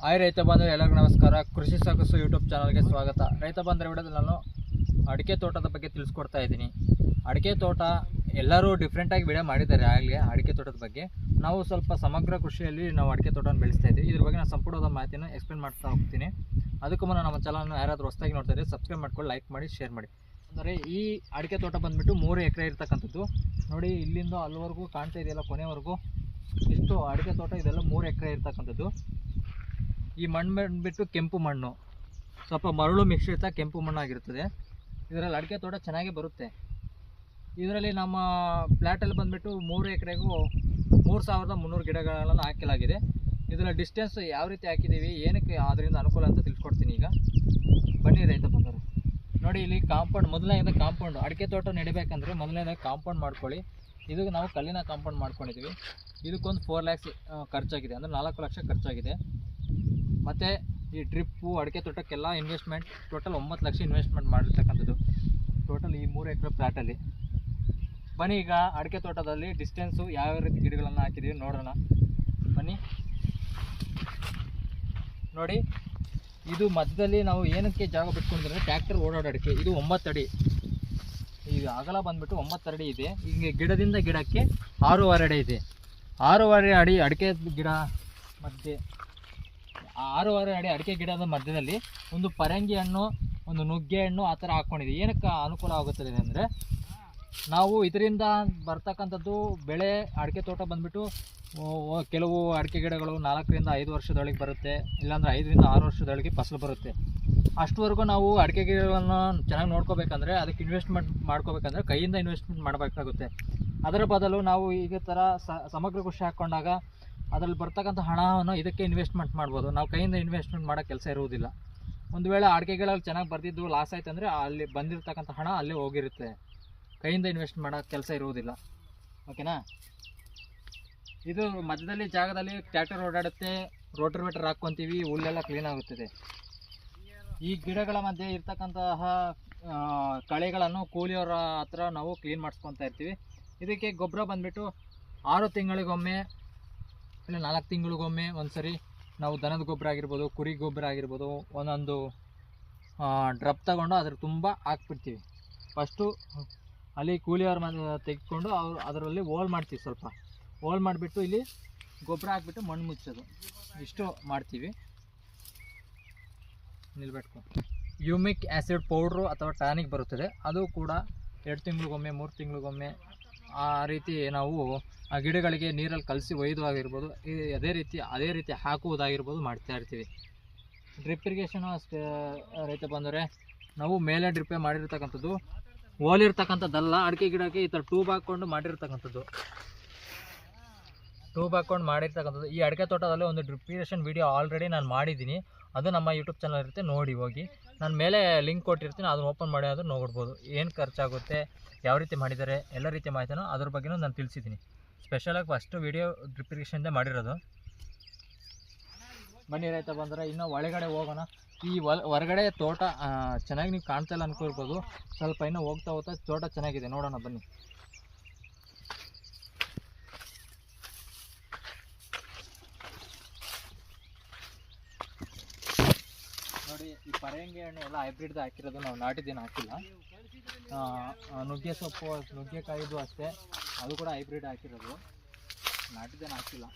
Hi ರೈತ ಬಂಧು ಎಲ್ಲರಿಗೂ ನಮಸ್ಕಾರ. ಕೃಷಿ ಸಾಕಸು ಯೂಟ್ಯೂಬ್ ಚಾನಲ್ಗೆ ಸ್ವಾಗತ. ರೈತ ಬಂದರೆ ವಿಡಿಯೋದಲ್ಲಿ ನಾನು ಅಡಿಕೆ ತೋಟದ ಬಗ್ಗೆ ತಿಳಿಸ್ಕೊಡ್ತಾ ಇದ್ದೀನಿ. ಅಡಿಕೆ ತೋಟ ಎಲ್ಲರೂ ಡಿಫ್ರೆಂಟಾಗಿ ವಿಡಿಯೋ ಮಾಡಿದ್ದಾರೆ. ಆಗಲೇ ಅಡಿಕೆ ತೋಟದ ಬಗ್ಗೆ ನಾವು ಸ್ವಲ್ಪ ಸಮಗ್ರ ಕೃಷಿಯಲ್ಲಿ ನಾವು ಅಡಿಕೆ ತೋಟವನ್ನು ಬೆಳೆಸ್ತಾ ಇದ್ದೀವಿ. ಇದ್ರ ಬಗ್ಗೆ ನಾನು ಸಂಪೂರ್ಣವಾದ ಮಾಹಿತಿನ ಎಕ್ಸ್ಪ್ಲೇನ್ ಮಾಡ್ತಾ ಹೋಗ್ತೀನಿ. ಅದಕ್ಕೂ ಮುನ್ನ ನಮ್ಮ ಚಾನಲ್ನ ಯಾರಾದರೂ ಹೊಸದಾಗಿ ನೋಡ್ತಾ ಇದ್ದರೆ ಸಬ್ಸ್ಕ್ರೈಬ್ ಮಾಡ್ಕೊಂಡು ಲೈಕ್ ಮಾಡಿ ಶೇರ್ ಮಾಡಿ. ಅಂದರೆ ಈ ಅಡಿಕೆ ತೋಟ ಬಂದುಬಿಟ್ಟು ಮೂರು ಎಕರೆ ಇರ್ತಕ್ಕಂಥದ್ದು. ನೋಡಿ, ಇಲ್ಲಿಂದ ಅಲ್ಲಿವರೆಗೂ ಕಾಣ್ತಾ ಇದೆಯಲ್ಲ ಕೊನೆವರೆಗೂ. ಇಷ್ಟು ಅಡಿಕೆ ತೋಟ ಇದೆಲ್ಲ ಮೂರು ಎಕರೆ ಇರ್ತಕ್ಕಂಥದ್ದು. ಈ ಮಣ್ಣು ಬಂದುಬಿಟ್ಟು ಕೆಂಪು ಮಣ್ಣು. ಸ್ವಲ್ಪ ಮರಳು ಮಿಶ್ರಿತ ಕೆಂಪು ಮಣ್ಣಾಗಿರ್ತದೆ. ಇದರಲ್ಲಿ ಅಡಿಕೆ ತೋಟ ಚೆನ್ನಾಗಿ ಬರುತ್ತೆ. ಇದರಲ್ಲಿ ನಮ್ಮ ಫ್ಲ್ಯಾಟಲ್ಲಿ ಬಂದುಬಿಟ್ಟು ಮೂರು ಎಕರೆಗೂ ಮೂರು ಸಾವಿರದ ಮುನ್ನೂರು ಗಿಡಗಳನ್ನು ಹಾಕಲಾಗಿದೆ. ಇದರ ಡಿಸ್ಟೆನ್ಸ್ ಯಾವ ರೀತಿ ಹಾಕಿದ್ದೀವಿ, ಏನಕ್ಕೆ ಅದರಿಂದ ಅನುಕೂಲ ಅಂತ ತಿಳ್ಸ್ಕೊಡ್ತೀನಿ ಈಗ. ಬನ್ನಿ ರೈತ ಬಂದರು ನೋಡಿ, ಇಲ್ಲಿ ಕಾಂಪೌಂಡ್, ಮೊದಲನೇದ ಕಾಂಪೌಂಡ್. ಅಡಿಕೆ ತೋಟ ನೆಡಬೇಕಂದ್ರೆ ಮೊದಲನೇದಾಗಿ ಕಾಂಪೌಂಡ್ ಮಾಡ್ಕೊಳ್ಳಿ. ಇದು ನಾವು ಕಲ್ಲಿನ ಕಾಂಪೌಂಡ್ ಮಾಡ್ಕೊಂಡಿದ್ದೀವಿ. ಇದಕ್ಕೊಂದು ಫೋರ್ ಲ್ಯಾಕ್ಸ್ ಖರ್ಚಾಗಿದೆ. ಅಂದರೆ ನಾಲ್ಕು ಲಕ್ಷ ಖರ್ಚಾಗಿದೆ. ಮತ್ತು ಈ ಡ್ರಿಪ್ಪು, ಅಡಿಕೆ ತೋಟಕ್ಕೆಲ್ಲ ಇನ್ವೆಸ್ಟ್ಮೆಂಟ್ ಟೋಟಲ್ ಒಂಬತ್ತು ಲಕ್ಷ ಇನ್ವೆಸ್ಟ್ಮೆಂಟ್ ಮಾಡಿರ್ತಕ್ಕಂಥದ್ದು. ಟೋಟಲ್ ಈ ಮೂರು ಎಕರೆ ಪ್ಲಾಟಲ್ಲಿ ಬನ್ನಿ ಈಗ ಅಡಿಕೆ ತೋಟದಲ್ಲಿ ಡಿಸ್ಟೆನ್ಸು ಯಾವ ರೀತಿ ಗಿಡಗಳನ್ನು ಹಾಕಿದ್ದೀವಿ ನೋಡೋಣ. ಬನ್ನಿ. ನೋಡಿ, ಇದು ಮಧ್ಯದಲ್ಲಿ ನಾವು ಏನಕ್ಕೆ ಜಾಗ ಬಿಟ್ಕೊಂಡಿದ್ರೆ ಟ್ರ್ಯಾಕ್ಟರ್ ಓಡಾಡೋಕ್ಕೆ ಇದು ಒಂಬತ್ತು ಅಡಿ. ಈಗ ಅಗಲ ಬಂದ್ಬಿಟ್ಟು ಒಂಬತ್ತು ಅಡಿ ಇದೆ. ಹಿಂಗೆ ಗಿಡದಿಂದ ಗಿಡಕ್ಕೆ ಆರೂವರೆ ಅಡಿ ಇದೆ. ಆರೂವರೆ ಅಡಿ ಅಡಿಕೆ ಗಿಡ ಮಧ್ಯೆ. ಆ ಆರೂವರೆ ಅಡಿ ಅಡಿಕೆ ಗಿಡದ ಮಧ್ಯದಲ್ಲಿ. ಒಂದು ಪರಂಗಿ ಹಣ್ಣು, ಒಂದು ನುಗ್ಗೆ ಹಣ್ಣು ಆ ಥರ ಹಾಕ್ಕೊಂಡಿದೆ ಏನಕ್ಕೆ ಅನುಕೂಲ ಆಗುತ್ತದೆ ಅಂದರೆ, ನಾವು ಇದರಿಂದ ಬರ್ತಕ್ಕಂಥದ್ದು ಬೆಳೆ, ಅಡಿಕೆ ತೋಟ ಬಂದ್ಬಿಟ್ಟು ಕೆಲವು ಅಡಿಕೆ ಗಿಡಗಳು ನಾಲ್ಕರಿಂದ ಐದು ವರ್ಷದೊಳಗೆ ಬರುತ್ತೆ, ಇಲ್ಲಾಂದರೆ ಐದರಿಂದ ಆರು ವರ್ಷದೊಳಗೆ ಫಸಲು ಬರುತ್ತೆ. ಅಷ್ಟುವರೆಗೂ ನಾವು ಅಡಿಕೆ ಗಿಡಗಳನ್ನು ಚೆನ್ನಾಗಿ ನೋಡ್ಕೋಬೇಕಂದ್ರೆ ಅದಕ್ಕೆ ಇನ್ವೆಸ್ಟ್ಮೆಂಟ್ ಮಾಡ್ಕೋಬೇಕಂದ್ರೆ ಕೈಯಿಂದ ಇನ್ವೆಸ್ಟ್ಮೆಂಟ್ ಮಾಡಬೇಕಾಗುತ್ತೆ. ಅದರ ಬದಲು ನಾವು ಈಗ ಥರ ಸಮಗ್ರ ಕೃಷಿ ಹಾಕ್ಕೊಂಡಾಗ ಅದರಲ್ಲಿ ಬರ್ತಕ್ಕಂಥ ಹಣವನ್ನು ಇದಕ್ಕೆ ಇನ್ವೆಸ್ಟ್ಮೆಂಟ್ ಮಾಡ್ಬೋದು. ನಾವು ಕೈಯಿಂದ ಇನ್ವೆಸ್ಟ್ಮೆಂಟ್ ಮಾಡೋ ಕೆಲಸ ಇರುವುದಿಲ್ಲ. ಒಂದು ವೇಳೆ ಅಡಿಕೆಗಳಲ್ಲಿ ಚೆನ್ನಾಗಿ ಬರ್ದಿದ್ದು ಲಾಸ್ ಆಯ್ತು ಅಂದರೆ ಅಲ್ಲಿ ಬಂದಿರತಕ್ಕಂಥ ಹಣ ಅಲ್ಲೇ ಹೋಗಿರುತ್ತೆ. ಕೈಯಿಂದ ಇನ್ವೆಸ್ಟ್ ಮಾಡೋ ಕೆಲಸ ಇರುವುದಿಲ್ಲ. ಓಕೆನಾ? ಇದು ಮಧ್ಯದಲ್ಲಿ ಜಾಗದಲ್ಲಿ ಟ್ರ್ಯಾಕ್ಟರ್ ಓಡಾಡುತ್ತೆ ರೋಟರ್ವೇಟರ್ ಹಾಕ್ಕೊತೀವಿ, ಹುಲ್ಲೆಲ್ಲ ಕ್ಲೀನ್ ಆಗುತ್ತದೆ. ಈ ಗಿಡಗಳ ಮಧ್ಯೆ ಇರ್ತಕ್ಕಂತಹ ಕಳೆಗಳನ್ನು ಕೂಲಿಯವರ ಹತ್ರ ನಾವು ಕ್ಲೀನ್ ಮಾಡಿಸ್ಕೊತಾ ಇರ್ತೀವಿ. ಇದಕ್ಕೆ ಗೊಬ್ಬರ ಬಂದ್ಬಿಟ್ಟು ಆರು ತಿಂಗಳಿಗೊಮ್ಮೆ, ಇಲ್ಲ ನಾಲ್ಕು ತಿಂಗಳಿಗೊಮ್ಮೆ ಒಂದ್ಸರಿ ನಾವು ದನದ ಗೊಬ್ಬರ ಆಗಿರ್ಬೋದು, ಕುರಿ ಗೊಬ್ಬರ ಆಗಿರ್ಬೋದು, ಒಂದೊಂದು ಡ್ರಪ್ ತಗೊಂಡು ಅದ್ರ ತುಂಬ ಹಾಕ್ಬಿಡ್ತೀವಿ. ಫಸ್ಟು ಅಲ್ಲಿ ಕೂಲಿಯವ್ರ ತೆಗೆದುಕೊಂಡು ಅವ್ರು ಅದರಲ್ಲಿ ಹೋಲ್ ಮಾಡ್ತೀವಿ ಸ್ವಲ್ಪ. ಹೋಲ್ ಮಾಡಿಬಿಟ್ಟು ಇಲ್ಲಿ ಗೊಬ್ಬರ ಹಾಕ್ಬಿಟ್ಟು ಮಣ್ಣು ಮುಚ್ಚೋದು. ಇಷ್ಟು ಮಾಡ್ತೀವಿ. ನಿಲ್ಬೇಕು ಯೂಮಿಕ್ ಆ್ಯಸಿಡ್ ಪೌಡ್ರು ಅಥವಾ ಟಾನಿಕ್ ಬರುತ್ತದೆ. ಅದು ಕೂಡ ಎರಡು ತಿಂಗಳಿಗೊಮ್ಮೆ, ಮೂರು ತಿಂಗಳಿಗೊಮ್ಮೆ ಆ ರೀತಿ ನಾವು ಆ ಗಿಡಗಳಿಗೆ ನೀರಲ್ಲಿ ಕಲಸಿ ಈ ಅದೇ ರೀತಿ ಅದೇ ರೀತಿ ಹಾಕುವುದಾಗಿರ್ಬೋದು ಮಾಡ್ತಾ ಇರ್ತೀವಿ. ಡ್ರಿಪ್ ಇರಿಗೇಷನು ಅಷ್ಟೇ ರೈತ ಬಂದರೆ ನಾವು ಮೇಲೆ ಡ್ರಿಪ್ಪೇ ಮಾಡಿರ್ತಕ್ಕಂಥದ್ದು ಓಲಿರ್ತಕ್ಕಂಥದ್ದಲ್ಲ ಅಡಿಕೆ ಗಿಡಕ್ಕೆ ಈ ಥರ ಟ್ಯೂಬ್ ಹಾಕ್ಕೊಂಡು ಮಾಡಿರ್ತಕ್ಕಂಥದ್ದು. ಟ್ಯೂಬ್ ಹಾಕ್ಕೊಂಡು ಮಾಡಿರ್ತಕ್ಕಂಥದ್ದು. ಈ ಅಡಿಕೆ ತೋಟದಲ್ಲಿ ಒಂದು ಡ್ರಿಪ್ ಇರಿಗೇಷನ್ ವಿಡಿಯೋ ಆಲ್ರೆಡಿ ನಾನು ಮಾಡಿದ್ದೀನಿ. ಅದು ನಮ್ಮ ಯೂಟ್ಯೂಬ್ ಚಾನಲ್ ಇರುತ್ತೆ, ನೋಡಿ ಹೋಗಿ. ನಾನು ಮೇಲೆ ಲಿಂಕ್ ಕೊಟ್ಟಿರ್ತೀನಿ, ಅದನ್ನು ಓಪನ್ ಮಾಡಿ, ಆದರೂ ನೋಡ್ಬೋದು. ಏನು ಖರ್ಚಾಗುತ್ತೆ, ಯಾವ ರೀತಿ ಮಾಡಿದ್ದಾರೆ, ಎಲ್ಲ ರೀತಿ ಮಾಹಿತಿನೂ ಅದ್ರ ಬಗ್ಗೆನೂ ನಾನು ತಿಳಿಸಿದ್ದೀನಿ. ಸ್ಪೆಷಲಾಗಿ ಫಸ್ಟು ವೀಡಿಯೋ ಡ್ರಿಪ್ ಮಾಡಿರೋದು. ಬನ್ನಿ ರೈತ ಬಂದರೆ, ಇನ್ನೂ ಒಳಗಡೆ ಹೋಗೋಣ. ಈ ಹೊರಗಡೆ ತೋಟ ಚೆನ್ನಾಗಿ ನೀವು ಕಾಣ್ತಾ ಇಲ್ಲ ಅನ್ಕೊಳ್ಬೋದು. ಸ್ವಲ್ಪ ಇನ್ನೂ ಹೋಗ್ತಾ ಹೋಗ್ತಾ ತೋಟ ಚೆನ್ನಾಗಿದೆ, ನೋಡೋಣ ಬನ್ನಿ. ನೋಡಿ, ಈ ಪರಂಗಿ ಹಣ್ಣು ಎಲ್ಲ ಹೈಬ್ರಿಡ್ ಹಾಕಿರೋದು ನಾವು ನಾಟಿದ್ದೇನು ಹಾಕಿಲ್ಲ. ನುಗ್ಗೆ ಸೊಪ್ಪು ನುಗ್ಗೆಕಾಯಿದು ಅಷ್ಟೇ. ಅದು ಕೂಡ ಹೈಬ್ರಿಡ್ ಹಾಕಿರೋದು. ನಾಟಿದ್ದೇನು ಹಾಕಿಲ್ಲ.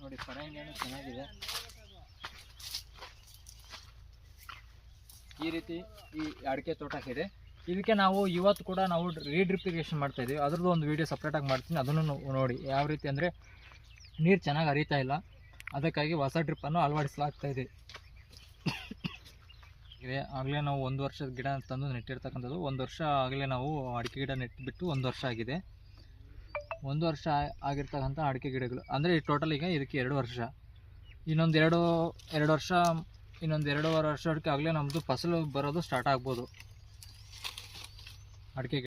ನೋಡಿ, ಪರಂಗಿ ಹಣ್ಣು ಚೆನ್ನಾಗಿದೆ. ಈ ರೀತಿ ಈ ಅಡಿಕೆ ತೋಟ ಇದೆ ಇದಕ್ಕೆ ನಾವು ಇವತ್ತು ಕೂಡ ನಾವು ರೀಡ್ರಿಪ್ಲಿಕೇಶನ್ ಮಾಡ್ತಾ ಇದೀವಿ. ಅದ್ರದ್ದು ಒಂದು ವೀಡಿಯೋ ಸಪ್ರೇಟಾಗಿ ಮಾಡ್ತೀನಿ. ಅದನ್ನು ನೋಡಿ, ಯಾವ ರೀತಿ ಅಂದರೆ ನೀರು ಚೆನ್ನಾಗಿ ಹರಿತಾ ಇಲ್ಲ. ಅದಕ್ಕಾಗಿ ಹೊಸ ಡ್ರಿಪ್ಪನ್ನು ಅಳವಡಿಸಲಾಗ್ತಾ ಇದೆ. ಇದೆ. ಆಗಲೇ ನಾವು ಒಂದು ವರ್ಷದ ಗಿಡ ತಂದು ನೆಟ್ಟಿರ್ತಕ್ಕಂಥದ್ದು. ಒಂದು ವರ್ಷ ಆಗಲೇ ನಾವು ಅಡಿಕೆ ಗಿಡ ನೆಟ್ಬಿಟ್ಟು ಒಂದು ವರ್ಷ ಆಗಿದೆ. ಒಂದು ವರ್ಷ ಆಗಿರ್ತಕ್ಕಂಥ ಅಡಿಕೆ ಗಿಡಗಳು. ಅಂದರೆ ಟೋಟಲ್ ಈಗ ಇದಕ್ಕೆ ಎರಡು ವರ್ಷ. ಇನ್ನೊಂದು ಎರಡು ಎರಡು ವರ್ಷ, ಇನ್ನೊಂದು ಎರಡೂವರೆ ವರ್ಷಕ್ಕೆ ಆಗಲೇ ನಮ್ಮದು ಫಸಲು ಬರೋದು ಸ್ಟಾರ್ಟ್ ಆಗ್ಬೋದು. ಅಡಿಕೆ